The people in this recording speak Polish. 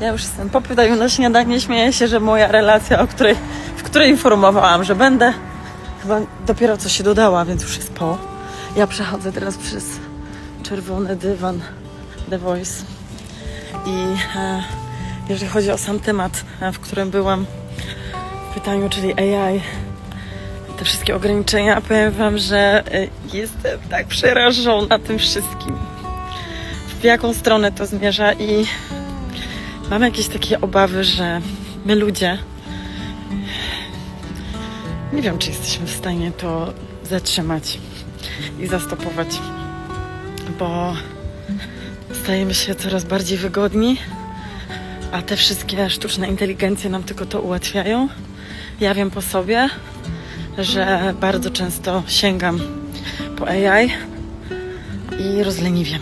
Ja już jestem po pytaniu na śniadanie. Śmieję się, że moja relacja, o której, w której informowałam, że będę, chyba dopiero co się dodała, więc już jest po. Ja przechodzę teraz przez czerwony dywan The Voice. I e, jeżeli chodzi o sam temat, e, w którym byłam w pytaniu, czyli AI, te wszystkie ograniczenia, powiem Wam, że e, jestem tak przerażona tym wszystkim. W jaką stronę to zmierza i mam jakieś takie obawy, że my ludzie nie wiem, czy jesteśmy w stanie to zatrzymać i zastopować, bo stajemy się coraz bardziej wygodni, a te wszystkie sztuczne inteligencje nam tylko to ułatwiają. Ja wiem po sobie, że bardzo często sięgam po AI i rozleniwiam